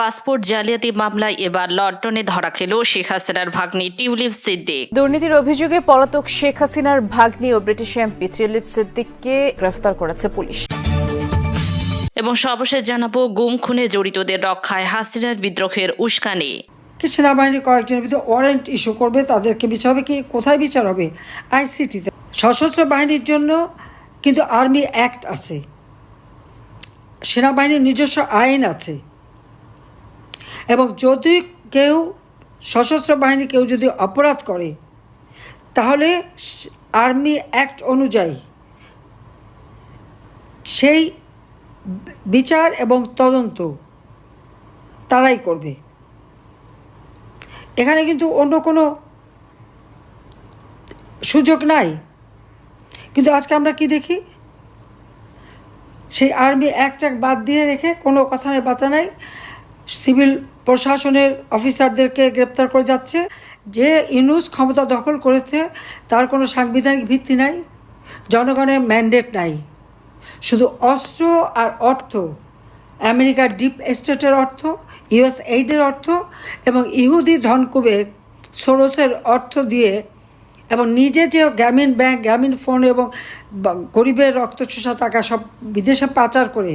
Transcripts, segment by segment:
Passport জালিয়াতি মামলায় এবার লন্ডনে ধরা খেল শেখ হাসিনার ভাগ্নি টিউলিপ সিদ্দিক। দুর্নীতির অভিযোগে পলাতক শেখ হাসিনার ভাগ্নি ও ব্রিটিশ এমপি টিউলিপ সিদ্দিককে গ্রেফতার করেছে পুলিশ। এবং সর্বশেষ জানাব গুম খুনে জড়িতদের রক্ষায় হাসিনার বিদ্রোহের উস্কানি। সেনাবাহিনীর কয়েকজনের বিরুদ্ধে ওয়ারেন্ট ইস্যু করবে তাদেরকে বিচার হবে কি কোথায় বিচার হবে? আইসিটিতে সশস্ত্র বাহিনীর জন্য কিন্তু আর্মি অ্যাক্ট আছে। সেনাবাহিনীর নিজস্ব আইন আছে। এবং যদি কেউ সশস্ত্র বাহিনী কেউ যদি অপরাধ করে, তাহলে আর্মি অ্যাক্ট অনুযায়ী সেই বিচার এবং তদন্ত তারাই করবে। এখানে কিন্তু অন্য কোনো সুযোগ নাই। কিন্তু আজকে আমরা কি দেখি? সেই আর্মি অ্যাক্ট বাদ দিয়ে রেখে কোনো কথা নেই বার্তা নাই। সিভিল প্রশাসনের অফিসারদেরকে গ্রেপ্তার করে যাচ্ছে। যে ইনুস ক্ষমতা দখল করেছে, তার কোনো সাংবিধানিক ভিত্তি নাই, জনগণের ম্যান্ডেট নাই। শুধু অস্ত্র আর অর্থ, আমেরিকার ডিপ এস্টেটের অর্থ, ইউএস এইডের অর্থ এবং ইহুদি ধনকুবের, সোরসের অর্থ দিয়ে এবং নিজে যে গ্রামীণ ব্যাংক, গ্রামীণ ফোন এবং গরিবের রক্তচোষা টাকা সব বিদেশে পাচার করে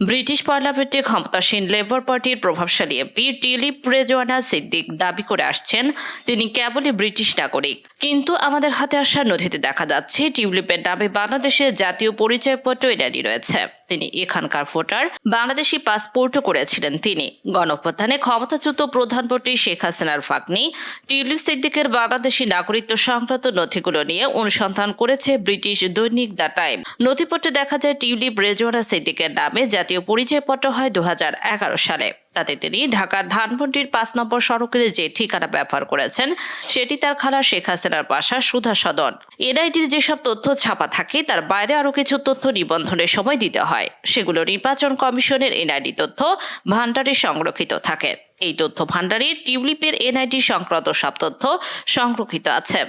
ব্রিটিশ পার্লামেন্টে ক্ষমতাসীন লেবার পার্টির প্রভাবশালী এমপি টিলিপ রেজওয়ানা সিদ্দিক দাবি করে আসছেন, তিনি কেবলই ব্রিটিশ নাগরিক। কিন্তু আমাদের হাতে আসা নথিতে দেখা যাচ্ছে, টিউলিপের নামে বাংলাদেশের জাতীয় পরিচয়পত্র এনারি রয়েছে। তিনি এখানকার ভোটার। বাংলাদেশি পাসপোর্টও করেছিলেন তিনি। গণপ্রধানে ক্ষমতাচ্যুত প্রধানমন্ত্রী শেখ হাসিনার ফাগনি টিউলিপ সিদ্দিকের বাংলাদেশি নাগরিকত্ব সংক্রান্ত নথিগুলো নিয়ে অনুসন্ধান করেছে ব্রিটিশ দৈনিক দ্য টাইম। নথিপত্রে দেখা যায় টিউলিপ রেজওয়ানা সিদ্দিকের নামে জাতীয় পরিচয়পত্র হয় দু হাজার এগারো সালে। তাতে তিনি ঢাকার ধানমন্ডির পাঁচ নম্বর সড়কের যে ঠিকানা ব্যবহার করেছেন, সেটি তার খালা শেখ হাসিনার বাসা সুধা সদন। এনআইটির যেসব তথ্য ছাপা থাকে, তার বাইরে আরও কিছু তথ্য নিবন্ধনের সময় দিতে হয়। সেগুলো নির্বাচন কমিশনের এনআইডি তথ্য ভান্ডারে সংরক্ষিত থাকে। এই তথ্য ভান্ডারে টিউলিপের এনআইডি সংক্রান্ত সব তথ্য সংরক্ষিত আছে।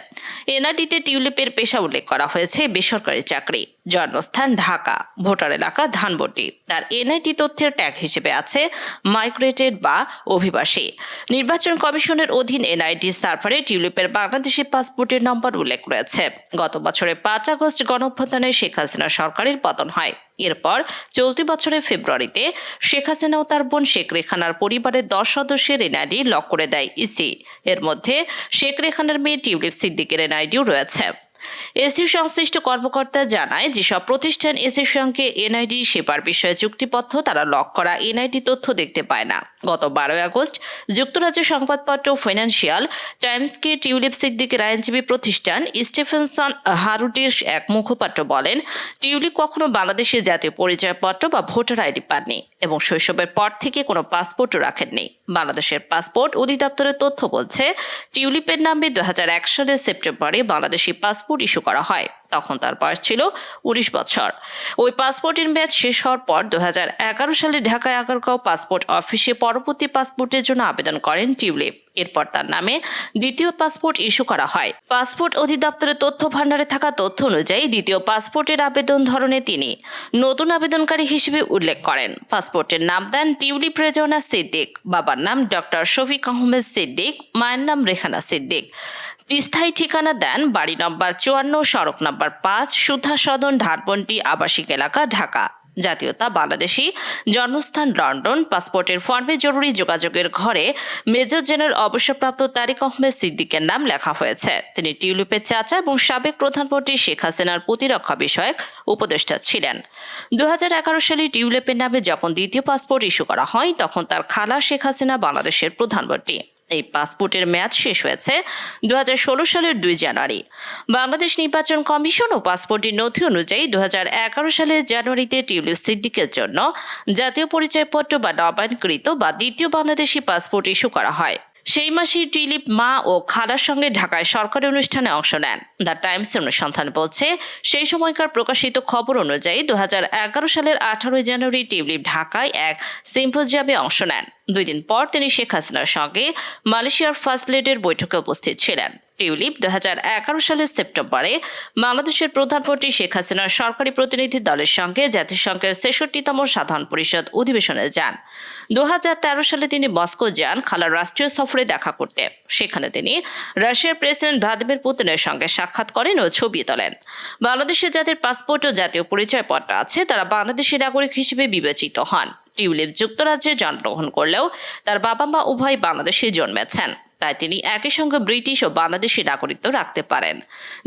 এনআইডিতে টিউলিপের পেশা উল্লেখ করা হয়েছে, বেসরকারি চাকরি। জন্মস্থান ঢাকা, ভোটার এলাকা ধানবটি তার এনআইডি তথ্যের ট্যাগ হিসেবে আছে, মাইগ্রেটেড বা অভিবাসী। নির্বাচন কমিশনের অধীন এনআইডি সার্ভারে টিউলিপের বাংলাদেশি পাসপোর্টের নম্বর উল্লেখ রয়েছে। গত বছরের পাঁচ আগস্ট গণঅভ্যুত্থানে শেখ হাসিনা সরকারের পতন হয়। এরপর চলতি বছরের ফেব্রুয়ারিতে শেখ হাসিনা ও তার বোন শেখ রেখানার পরিবারের দশ সদস্যের এনআইডি লক করে দেয় ইসি। এর মধ্যে শেখ রেখানার মেয়ে টিউলিপ সিদ্দিকের এনআইডিও রয়েছে। এসির সংশ্লিষ্ট কর্মকর্তা জানায়, যেসব প্রতিষ্ঠান এসির সঙ্গে এনআইডি, সেবার বিষয়ে চুক্তিপত্র তারা লক করা এনআইডি তথ্য দেখতে পায় না। গত বারোই আগস্ট যুক্তরাজ্যের সংবাদপত্র ফাইন্যান্সিয়াল টাইমসকে টিউলিপ সিদ্দিকের আইনজীবী প্রতিষ্ঠান স্টিফেনসন হারুটির এক মুখপাত্র বলেন, টিউলিপ কখনো বাংলাদেশের জাতীয় পরিচয়পত্র বা ভোটার আইডি পাননি এবং শৈশবের পর থেকে কোনো পাসপোর্টও রাখেননি। বাংলাদেশের পাসপোর্ট অধিদপ্তরের তথ্য বলছে, টিউলিপের নামে দু সালের সেপ্টেম্বরে বাংলাদেশি পাসপোর্ট ইস্যু করা হয় তখন তার বয়স ছিল উনিশ বছর। ওই পাসপোর্টের মেয়াদ শেষ হওয়ার পর দু সালে ঢাকায় আগারগাঁও পাসপোর্ট অফিসে পরবর্তী পাসপোর্টের জন্য আবেদন করেন টিউলিপ। এরপর তার নামে দ্বিতীয় পাসপোর্ট ইস্যু করা হয়। পাসপোর্ট অধিদপ্তরের তথ্য ভাণ্ডারে থাকা তথ্য অনুযায়ী দ্বিতীয় পাসপোর্টের আবেদন ধরনে তিনি নতুন আবেদনকারী হিসেবে উল্লেখ করেন। পাসপোর্টের নাম দেন টিউলিপ রেজওয়ানা সিদ্দিক, বাবার নাম ডক্টর শফিক আহমেদ সিদ্দিক, মায়ের নাম রেখানা সিদ্দিক। স্থায়ী ঠিকানা দেন বাড়ি নম্বর চুয়ান্ন সড়ক নম্বর পাঁচ সুধা সদন আবাসিক এলাকা, ঢাকা। জাতীয়তা বাংলাদেশি জন্মস্থান লন্ডন। পাসপোর্টের ফর্মে জরুরি যোগাযোগের ঘরে মেজর জেনারেল অবসরপ্রাপ্ত তারিক আহমেদ সিদ্দিকের নাম লেখা হয়েছে। তিনি টিউলিপের চাচা এবং সাবেক প্রধানমন্ত্রী শেখ হাসিনার প্রতিরক্ষা বিষয়ক উপদেষ্টা ছিলেন। দু এগারো সালে টিউলিপের নামে যখন দ্বিতীয় পাসপোর্ট ইস্যু করা হয়, তখন তার খালা শেখ হাসিনা বাংলাদেশের প্রধানমন্ত্রী। এই পাসপোর্টের মেয়াদ শেষ হয়েছে দু হাজার ষোলো সালের দুই জানুয়ারি। বাংলাদেশ নির্বাচন কমিশন ও পাসপোর্টের নথি অনুযায়ী দু হাজার এগারো সালের জানুয়ারিতে টিউলিপ সিদ্দিকের জন্য জাতীয় পরিচয়পত্র বা নবায়নকৃত বা দ্বিতীয় বাংলাদেশি পাসপোর্ট ইস্যু করা হয়। সেই মাসেই টিলিপ মা ও খালার সঙ্গে ঢাকায় সরকারি অনুষ্ঠানে অংশ নেন। দ্য টাইমস অনুসন্ধান বলছে, সেই সময়কার প্রকাশিত খবর অনুযায়ী দু হাজার এগারো সালের আঠারোই জানুয়ারি টিউলিপ ঢাকায় এক সিম্পোজিয়ামে অংশ নেন। দুই দিন পর তিনি শেখ হাসিনার সঙ্গে মালয়েশিয়ার ফার্স্ট লেডের বৈঠকে উপস্থিত ছিলেন। টিউলিপ দুই হাজার এগারো সালের সেপ্টেম্বরে বাংলাদেশের প্রধানমন্ত্রী শেখ হাসিনার সরকারি প্রতিনিধি দলের সঙ্গে জাতিসংঘের ছেষট্টিতম সাধারণ পরিষদ অধিবেশনে যান। দু হাজার তেরো সালে তিনি মস্কো যান খালার রাষ্ট্রীয় সফরে দেখা করতে। সেখানে তিনি রাশিয়ার প্রেসিডেন্ট ভ্লাদিমির পুতিনের সঙ্গে সাক্ষাৎ করেন ও ছবি তোলেন। বাংলাদেশের যাদের পাসপোর্ট ও জাতীয় পরিচয়পত্র আছে, তারা বাংলাদেশি নাগরিক হিসেবে বিবেচিত হন। টিউলিপ যুক্তরাজ্যে জন্মগ্রহণ করলেও তার বাবা মা উভয় বাংলাদেশে জন্মেছেন। তাই তিনি একই সঙ্গে ব্রিটিশ ও বাংলাদেশি নাগরিকত্ব রাখতে পারেন।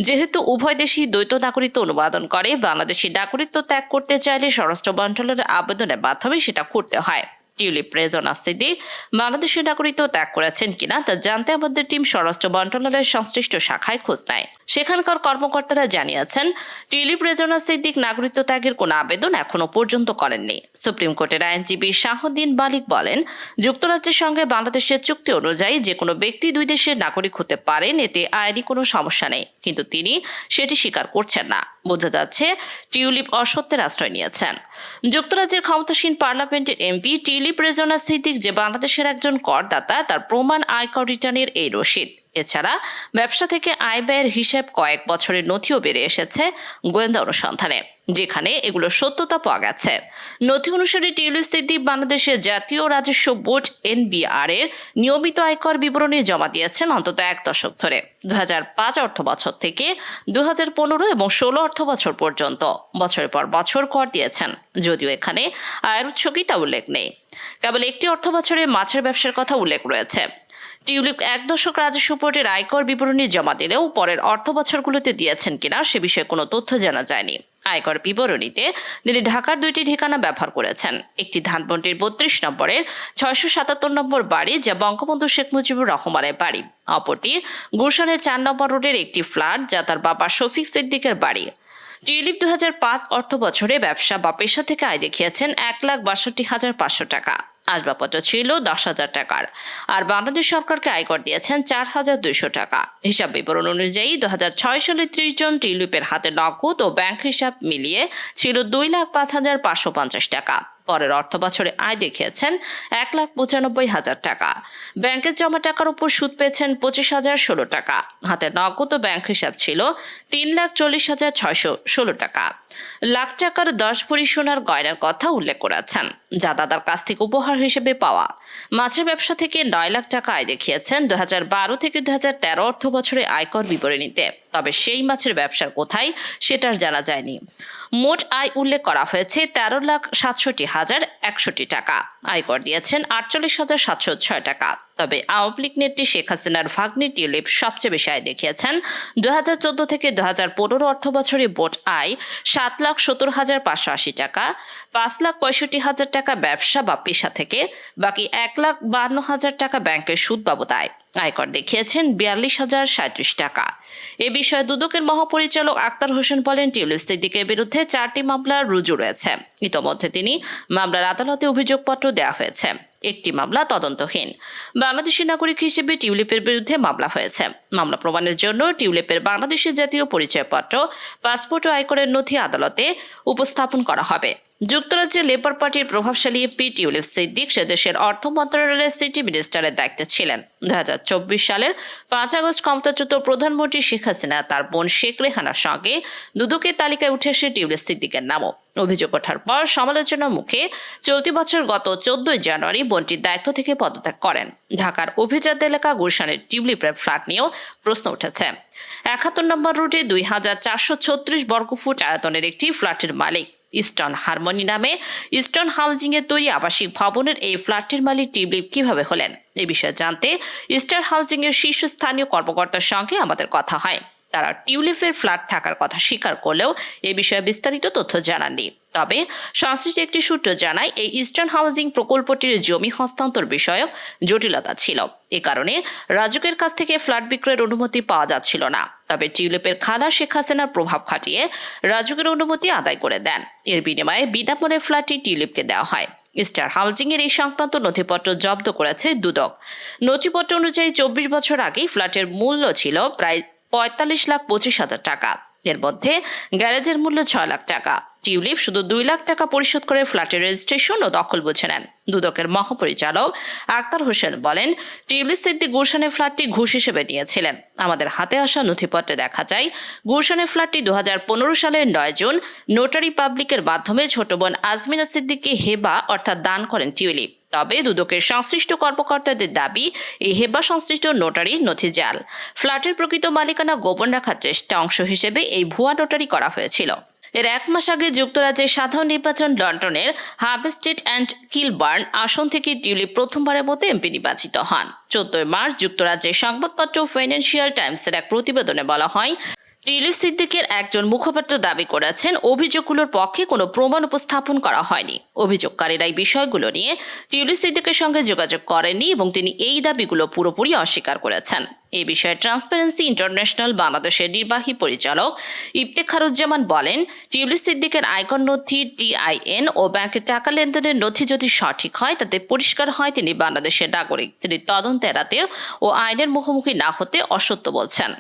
যেহেতু উভয় দেশই দ্বৈত নাগরিকত্ব অনুবাদন করে, বাংলাদেশি নাগরিকত্ব ত্যাগ করতে চাইলে স্বরাষ্ট্র মন্ত্রণালয়ের আবেদনের মাধ্যমে সেটা করতে হয়। টিউলিপ রেজনা সিদ্দিক বাংলাদেশের নাগরিকত্ব ত্যাগ করেছেন কিনা তা জানতে আমাদের টিম স্বরাষ্ট্র মন্ত্রণালয়ের সংশ্লিষ্ট শাখায় খোঁজ নেয়। সেখানকার কর্মকর্তারা জানিয়েছেন, টিউলিপ রেজনা সিদ্দিক নাগরিকত্ব ত্যাগের কোনো আবেদন এখনও পর্যন্ত করেননি। সুপ্রিম কোর্টের আইনজীবী শাহদ্দিন মালিক বলেন, যুক্তরাজ্যের সঙ্গে বাংলাদেশের চুক্তি অনুযায়ী যে কোনো ব্যক্তি দুই দেশের নাগরিক হতে পারেন, এতে আইনি কোনো সমস্যা নেই। কিন্তু তিনি সেটি স্বীকার করছেন না। বোঝা যাচ্ছে, টিউলিপ অসত্যের আশ্রয় নিয়েছেন। যুক্তরাজ্যের ক্ষমতাসীন পার্লামেন্টের এমপি টিউলিপ রেজনা সিদ্দিক যে বাংলাদেশের একজন করদাতা, তার প্রমাণ আয়কর রিটার্নের এই রসিদ। এছাড়া ব্যবসা থেকে আয় ব্যয়ের হিসেব কয়েক বছরের নথিও বেড়ে এসেছে গোয়েন্দা অনুসন্ধানে। যেখানে এগুলো সত্যতা পাওয়া গেছে। নথি অনুসারে টিউলিপ সিদ্দিক বাংলাদেশের জাতীয় রাজস্ব বোর্ড এনবিআর এর নিয়মিত আয়কর বিবরণী জমা দিয়েছেন অন্তত এক দশক ধরে দু হাজার পাঁচ অর্থ বছর থেকে দু হাজার পনেরো এবং ষোলো অর্থ বছর পর্যন্ত। বছরের পর বছর কর দিয়েছেন, যদিও এখানে আয়ের উৎস কি তা উল্লেখ নেই। কেবল একটি অর্থ বছরে মাছের ব্যবসার কথা উল্লেখ রয়েছে। টিউলিপ এক দশক রাজস্ব বোর্ডের আয়কর বিবরণী জমা দিলেও পরের অর্থ বছরগুলোতে দিয়েছেন কিনা সে বিষয়ে কোনো তথ্য জানা যায়নি। আয়কর বিবরণীতে তিনি ঢাকার দুইটি ঠিকানা ব্যবহার করেছেন। একটি ধানমন্ডির বত্রিশ নম্বরের ছয়শো সাতাত্তর নম্বর বাড়ি যা বঙ্গবন্ধু শেখ মুজিবুর রহমানের বাড়ি। অপরটি গুলশানের চার নম্বর রোডের একটি ফ্ল্যাট যা তার বাবা শফিক সিদ্দিকের বাড়ি। টিউলিপ দু হাজার পাঁচ অর্থ বছরে ব্যবসা বা পেশা থেকে আয় দেখিয়েছেন এক লাখ বাষট্টি হাজার পাঁচশো টাকা। আসবাবপত্র ছিল দশ হাজার টাকার। আর বাংলাদেশ সরকারকে আয়কর দিয়েছেন চার হাজার দুইশো টাকা। হিসাব বিবরণ অনুযায়ী দু হাজার ছয় সালে ত্রিশ জন টিউলিপের হাতে নগদ ও ব্যাংক হিসাব মিলিয়ে ছিল দুই লাখ পাঁচ হাজার পাঁচশো পঞ্চাশ টাকা। পরের অর্থ বছরে আয় দেখিয়েছেন এক লাখ পঁচানব্বই হাজার টাকা। ব্যাংকের জমা টাকার উপর সুদ পেয়েছেন পঁচিশ হাজার ষোলো টাকা। হাতে নগদ ব্যাংক হিসাব ছিল তিন লাখ চল্লিশ হাজার ছয়শো ষোলো টাকা। লাখ টাকার দশ ভরি সোনার গয়নার কথা উল্লেখ করেছেন, যা দাদার কাছ থেকে উপহার হিসেবে পাওয়া। মাছের ব্যবসা থেকে নয় লাখ টাকা আয় দেখিয়েছেন দু বারো থেকে দু হাজার তেরো অর্থ বছরে আয়কর বিবরণীতে। তবে সেই মাছের ব্যবসার কোথায় সেটার জানা যায়নি। মোট আয় উল্লেখ করা হয়েছে তেরো লাখ সাতষট্টি হাজার একষট্টি টাকা। আয়কর দিয়েছেন আটচল্লিশ হাজার সাতশো ছয় টাকা। তবে আওয়ামী লীগ নেত্রী শেখ হাসিনার ভাগ্নি টিউলিপ সবচেয়ে বেশি আয় দেখিয়েছেন। দু হাজার চোদ্দ থেকে দু হাজার পনেরো অর্থ বছরে বোট আয় সাত লাখ সত্তর হাজার পাঁচশো আশি টাকা, পাঁচ লাখ পঁয়ষট্টি হাজার টাকা ব্যবসা বা পেশা থেকে, বাকি এক লাখ বান্ন হাজার টাকা ব্যাংকের সুদ বাবদ আয়। আয়কর দেখিয়েছেন বিয়াল্লিশ হাজার সাঁত্রিশ টাকা। এ বিষয়ে দুদকের মহাপরিচালক আক্তার হোসেন বলেন, টিউলিপ সিদ্দিকের বিরুদ্ধে চারটি মামলা রুজু রয়েছে। ইতোমধ্যে তিনি মামলার আদালতে অভিযোগপত্র দেওয়া হয়েছে। একটি মামলা তদন্তহীন। বাংলাদেশি নাগরিক হিসেবে টিউলিপের বিরুদ্ধে মামলা হয়েছে। মামলা প্রমাণের জন্য টিউলিপের বাংলাদেশের জাতীয় পরিচয়পত্র, পাসপোর্ট ও আয়করের নথি আদালতে উপস্থাপন করা হবে। যুক্তরাজ্যের লেবার পার্টির প্রভাবশালী এমপি টিউলিপ সিদ্দিক সে দেশের অর্থ মন্ত্রণালয়ের সিটি মিনিস্টারের দায়িত্বে ছিলেন। দু হাজার চব্বিশ সালের পাঁচ আগস্ট ক্ষমতাচ্যুত প্রধানমন্ত্রী শেখ হাসিনা, তার বোন শেখ রেহানার সঙ্গে দুদকের তালিকায় উঠে আসে টিউলিপ সিদ্দিকের নামও। অভিযোগ ওঠার পর সমালোচনার মুখে চলতি বছর গত চোদ্দই জানুয়ারি বোনটির দায়িত্ব থেকে পদত্যাগ করেন। ঢাকার অভিজাত এলাকা গুলশানের টিউলিপের ফ্ল্যাট নিয়েও প্রশ্ন উঠেছে। একাত্তর নম্বর রুটে দুই হাজার চারশো ছত্রিশ বর্গফুট আয়তনের একটি ফ্ল্যাটের মালিক। ইস্টার্ন হারমোনি নামে ইস্টার্ন হাউজিং এর তৈরি আবাসিক ভবনের এই ফ্ল্যাটটির মালিক টিউলিপ কীভাবে হলেন? এ বিষয়ে জানতে ইস্টার্ন হাউজিং এর শীর্ষস্থানীয় কর্মকর্তার সঙ্গে আমাদের কথা হয়। তারা টিউলিপের ফ্ল্যাট থাকার কথা স্বীকার করলেও এ বিষয়ে বিস্তারিত তথ্য জানাননি। তবে সংশ্লিষ্ট একটি সূত্র জানায়, এই ইস্টার্ন হাউজিং প্রকল্পটির জমি হস্তান্তর বিষয়ক জটিলতা ছিল। এ কারণে রাজুকের কাছ থেকে ফ্ল্যাট বিক্রয়ের অনুমতি পাওয়া যাচ্ছিল না। তবে টিউলিপের খালা শেখ হাসিনার প্রভাব খাটিয়ে রাজুকের অনুমতি আদায় করে দেন। এর বিনিময়ে বিনামূল্যে ফ্ল্যাটটি টিউলিপকে দেওয়া হয়। স্টার হাউজিং এর এই সংক্রান্ত নথিপত্র জব্দ করেছে দুদক। নথিপত্র অনুযায়ী চব্বিশ বছর আগেই ফ্ল্যাটের মূল্য ছিল প্রায় পঁয়তাল্লিশ লাখ পঁচিশ হাজার টাকা। এর মধ্যে গ্যারেজের মূল্য ছয় লাখ টাকা। টিউলিপ শুধু দুই লাখ টাকা পরিশোধ করে ফ্ল্যাটের রেজিস্ট্রেশন ও দখল বুঝে নেন। দুদকের মহাপরিচালক আক্তার হোসেন বলেন, টিউলিপ সিদ্দিক গুলশানের ফ্ল্যাটটি ঘুষ হিসেবে নিয়েছিলেন। আমাদের হাতে আসা নথিপত্রে দেখা যায় গুলশানের ফ্ল্যাটটি দু হাজার পনেরো সালের নয় জুন নোটারি পাবলিকের মাধ্যমে ছোট বোন আজমিনা সিদ্দিককে হেবা অর্থাৎ দান করেন টিউলিপ। তবে দুদকের সংশ্লিষ্ট কর্মকর্তাদের দাবি এই হেবা সংশ্লিষ্ট নোটারি নথি জাল। ফ্ল্যাটের প্রকৃত মালিকানা গোপন রাখার চেষ্টা অংশ হিসেবে এই ভুয়া নোটারি করা হয়েছিল। এর এক মাস আগে যুক্তরাজ্যের সাধারণ নির্বাচন লন্ডনের হার্ভেস্টেড অ্যান্ড কিলবার্ন আসন থেকে টিউলিপ প্রথমবারের মতো এমপি নির্বাচিত হন। চোদ্দই মার্চ যুক্তরাজ্যের সংবাদপত্র ফাইন্যান্সিয়াল টাইমসের এক প্রতিবেদনে বলা হয় টিউলিপ সিদ্দিকের একজন মুখপাত্র দাবি করেছেন, অভিযোগগুলোর পক্ষে কোনো প্রমাণ উপস্থাপন করা হয়নি। অভিযোগকারীরা এই বিষয়গুলো নিয়ে টিউলিপ সিদ্দিকের সঙ্গে যোগাযোগ করেননি এবং তিনি এই দাবিগুলো পুরোপুরি অস্বীকার করেছেন। এই বিষয়ে ট্রান্সপারেন্সি ইন্টারন্যাশনাল বাংলাদেশের নির্বাহী পরিচালক ইফতেখারুজ্জামান বলেন টিউলিপ সিদ্দিকের আয়কর নথি, টিআইএন ও ব্যাংকের টাকা লেনদেনের নথি যদি সঠিক হয়, তাতে পরিষ্কার হয় তিনি বাংলাদেশের নাগরিক। তিনি তদন্ত এড়াতে ও আইনের মুখোমুখি না হতে অসত্য বলছেন।